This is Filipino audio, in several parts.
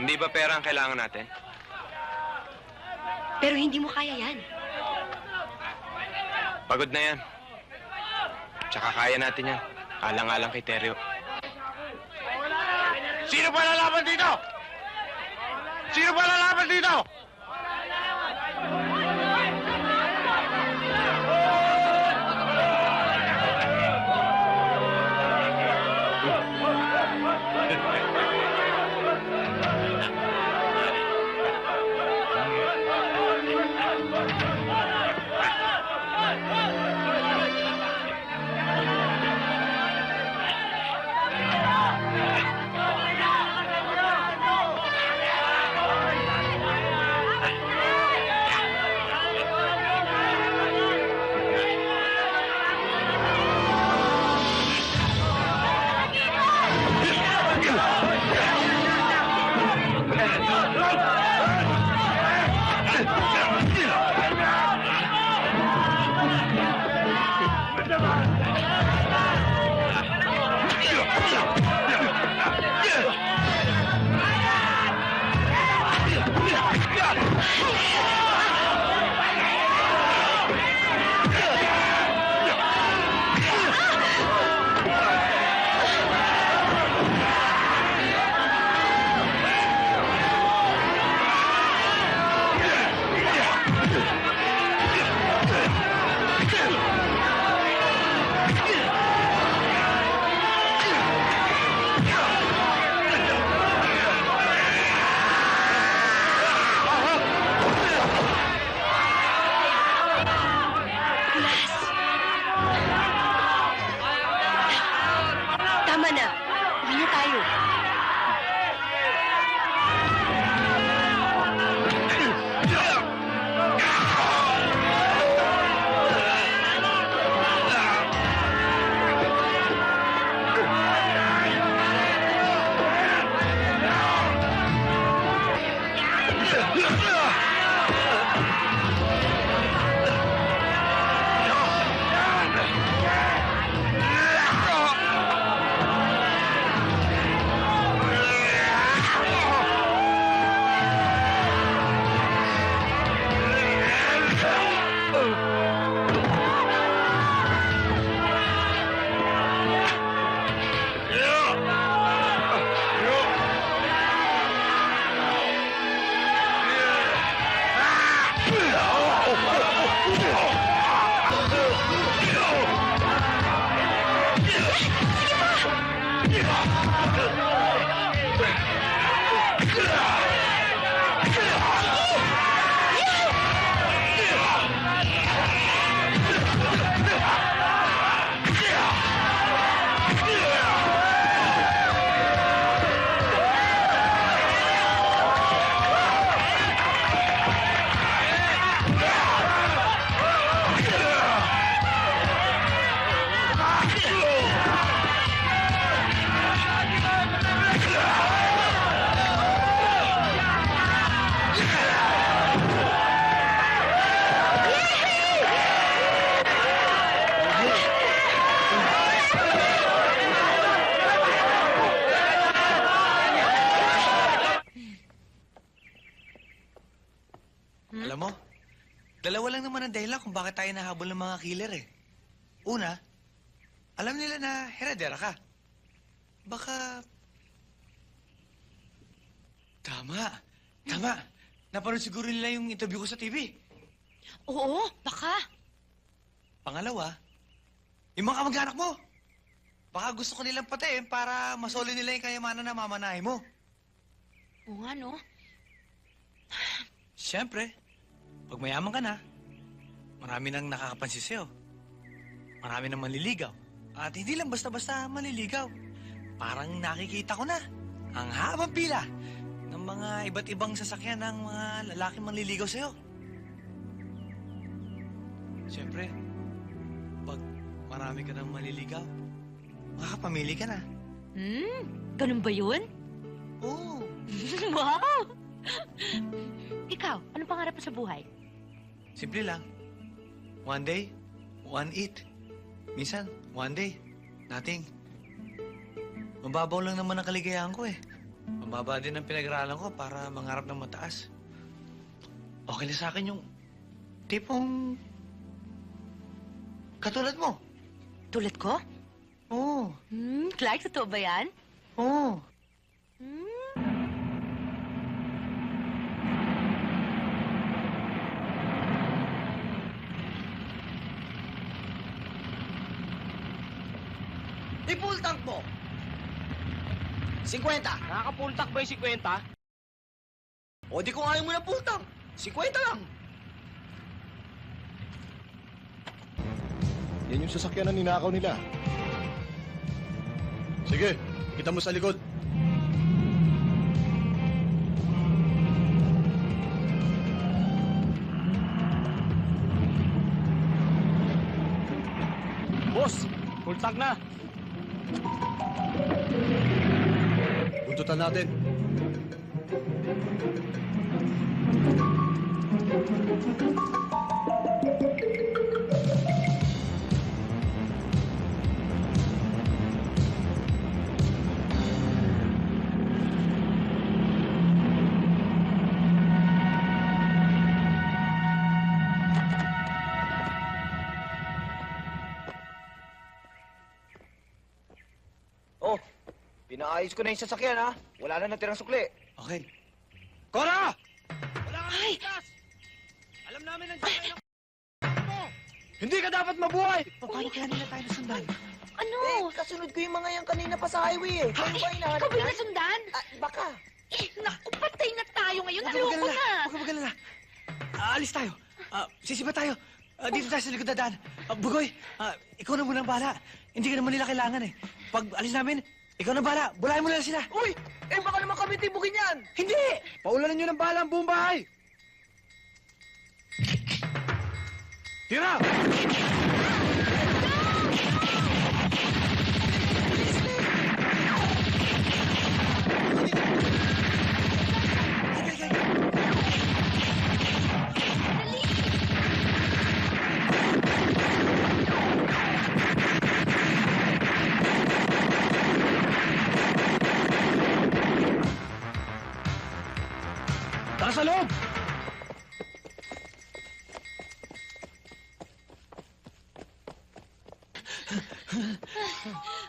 Hindi ba pera ang kailangan natin? Pero hindi mo kaya yan. Pagod na yan. Tsaka kaya natin yan. Alang-alang kay Teryo. Sino ba lalaban dito? Sino ba lalaban dito? Nicolas! Ang dahilan kung bakit tayo nahabol ng mga killer eh. Una, alam nila na heredera ka. Baka... Tama. Tama. Napanood siguro nila yung interview ko sa TV. Oo, baka. Pangalawa, yung mga kamag-anak mo. Baka gusto ko nilang patayin para masoli nila yung kayamanan na mamanahin mo. Oo nga, no? Siyempre, pag mayaman ka na, marami nang nakakapansin sa'yo. Marami nang manliligaw. At hindi lang basta-basta manliligaw. Parang nakikita ko na ang habang pila ng mga iba't ibang sasakyan ng mga lalaking manliligaw sa'yo. Siyempre, pag marami ka nang manliligaw, makakapamili ka na. Hmm? Ganun ba yun? Oo. wow! Ikaw, anong pangarap mo sa buhay? Simple lang. One day, one eat. Minsan, one day, nothing. Mababaw lang naman ang kaligayahan ko eh. Mababa din ang pinag-aralan ko para mangarap ng mataas. Okay na sa akin yung tipong katulad mo. Tulad ko? Oo, Hmm, Clark, totoo ba yan? oo. Hmm? I-full tank mo. 50. Nakakapultak ba yung 50? O di kung ayaw mo na full tank, 50 lang. Yan yung sasakyan na ninakaw nila. Sige, kita mo sa likod. Boss, pultak na. Buntutan natin. Oh, pinaayos ko na yung sasakyan ha. Wala na natirang sukli. Okay. Cora! Ay! Alam namin ang ng mo! Hindi ka dapat mabuhay! Paano kaya nila tayo nasundan? Ano? Eh, kasunod ko yung mga yan kanina pa sa highway eh. Kayo ba Ikaw hinahanap ba yung yan? nasundan? Ah, baka. Eh, naku, patay na tayo ngayon. Huwag ka Naloko magalala. na. Huwag ka magalala. Ah, alis tayo. Ah, sisipa tayo. Ah, dito tayo sa likod na daan. Ah, Bugoy, ah, ikaw na munang bala. Hindi ka naman nila kailangan eh. Pag alis namin, ikaw na bala. Bulayan mo na lang sila. Uy, eh baka naman kami tibugin yan. Hindi! Paulanan nyo ng bala ang buong bahay! Tira!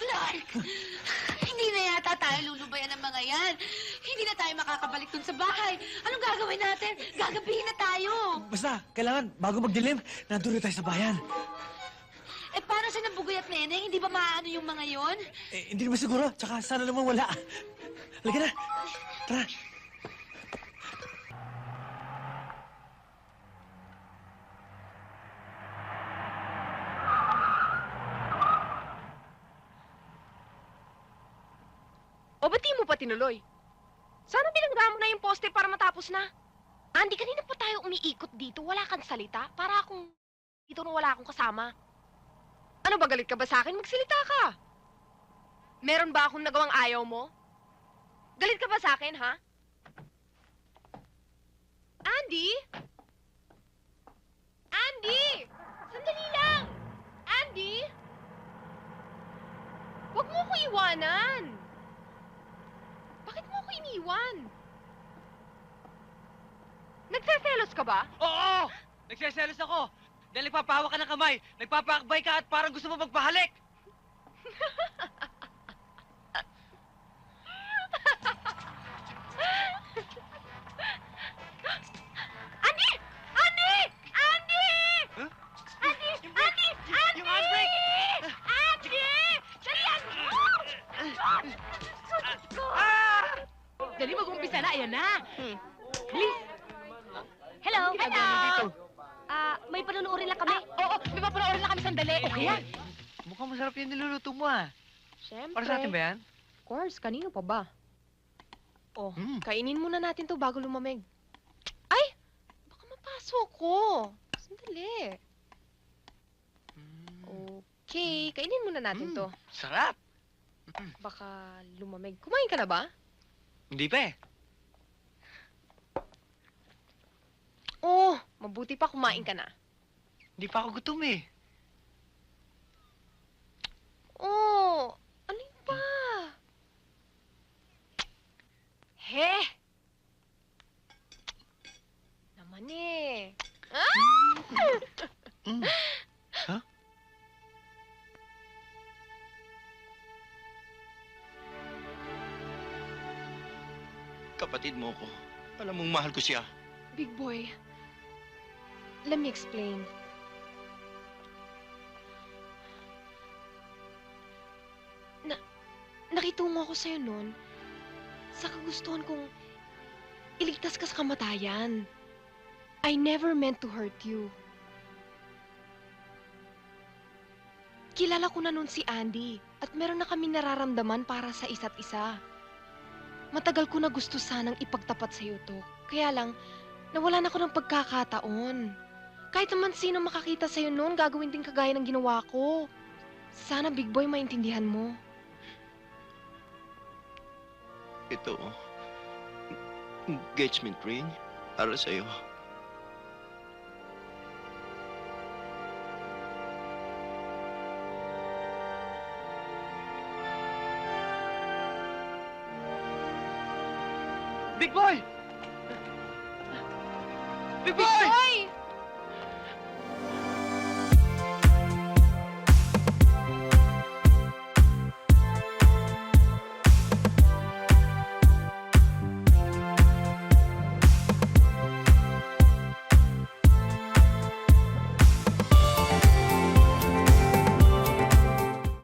Clark! Hindi na yata tayo lulubayan ng mga yan. Hindi na tayo makakabalik dun sa bahay. Anong gagawin natin? Gagabihin na tayo. Basta, kailangan, bago magdilim, nandun na tayo sa bayan. Eh, paano sa nabugoy at neneng? Hindi ba maaano yung mga yon? Eh, hindi naman siguro. Tsaka sana naman wala. Halika na. Tara. O ba't di mo pa tinuloy? Sana binangga mo na yung poste para matapos na. Andy, kanina pa tayo umiikot dito. Wala kang salita. Para akong dito nung wala akong kasama. Ano ba, galit ka ba sa akin? Magsalita ka. Meron ba akong nagawang ayaw mo? Galit ka ba sa akin, ha? Andy? Andy! Sandali lang! Andy! Huwag mo ko iwanan! Iniwan? Nagseselos ka ba? Oo! Nagseselos ako! Dahil nagpapahawa ka ng kamay, nagpapakbay ka at parang gusto mo magpahalik! sandali. Okay yan? Mukhang masarap yung niluluto mo ah. Siyempre. Para sa atin ba yan? Of course, kanino pa ba? Oh, Mm. kainin muna natin to bago lumamig. Ay! Baka mapasok ko. Sandali. Okay, kainin muna natin Mm. to. Sarap! Baka lumamig. Kumain ka na ba? Hindi pa eh. Oh, mabuti pa kumain ka na. Hindi pa ako gutom eh. Oo. Ano pa? He! Naman eh. Mm. Ah! Ha? Kapatid mo ko. Alam mong mahal ko siya. Big boy, let me explain. Nakitungo ako sa'yo noon sa kagustuhan kong iligtas ka sa kamatayan. I never meant to hurt you. Kilala ko na noon si Andy at meron na kami nararamdaman para sa isa't isa. Matagal ko na gusto sanang ipagtapat sa'yo to. Kaya lang, nawalan ako ng pagkakataon. Kahit naman sino makakita sa'yo noon, gagawin din kagaya ng ginawa ko. Sana, Big Boy, maintindihan mo. Ito, engagement ring para sa'yo. Big boy! Big boy! Boy!